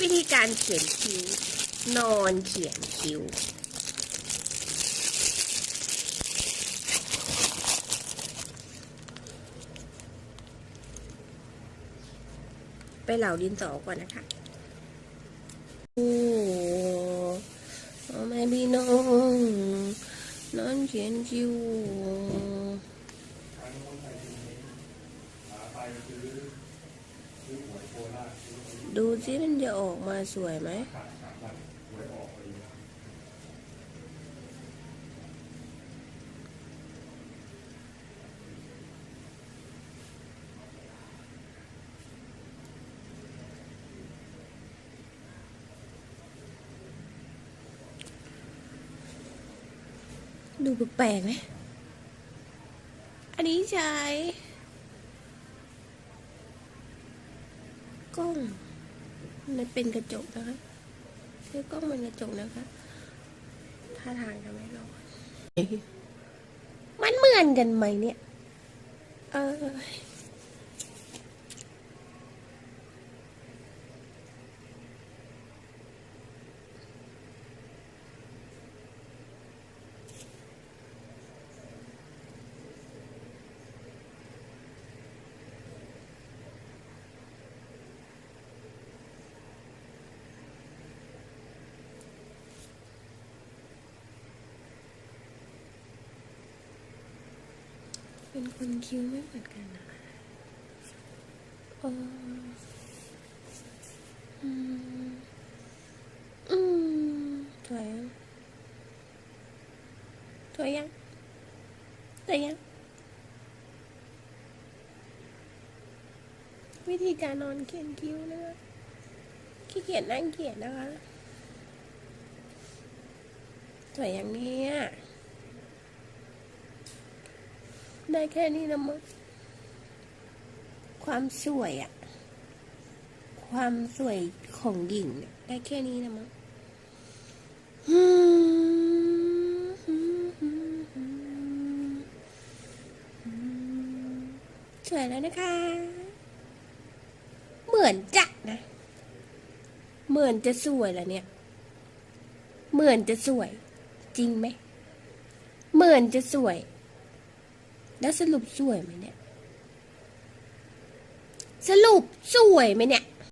วิธีการเขียนคิ้ว นอนเขียนคิ้ว ไปเหล่าดินสอก่อนนะคะ โอ้เอาแม่พี่น้องนอนเขียนคิ้ว ดูสิมันจะออกมาสวยไหมดูแปลกไหม อันนี้ใช้ กล้องมันเป็นกระจกนะคะใช้กล้องเป็นกระจกนะคะท่าทางจะไม่รอดมันเหมือนกันไหมเนี่ย เออ เป็นคนคิ้วไม่เหมือนกันนะเอออืม อืมสวยสวยยังสวยยัง วิธีการนอนเขียนคิ้วนะคะขี้เกียจนั่งเขียนนะคะสวยอย่างนี้อะ ได้แค่นี้นะมั้งความสวยอะความสวยของหญิง ได้แค่นี้นะมั้งสวยแล้วนะคะ เหมือนจักนะ เหมือนจะสวยแล้วเนี่ย เหมือนจะสวย จริงไหม เหมือนจะสวย แล้วสรุปสวยไหมเนี่ย สรุปสวยไหมเนี่ย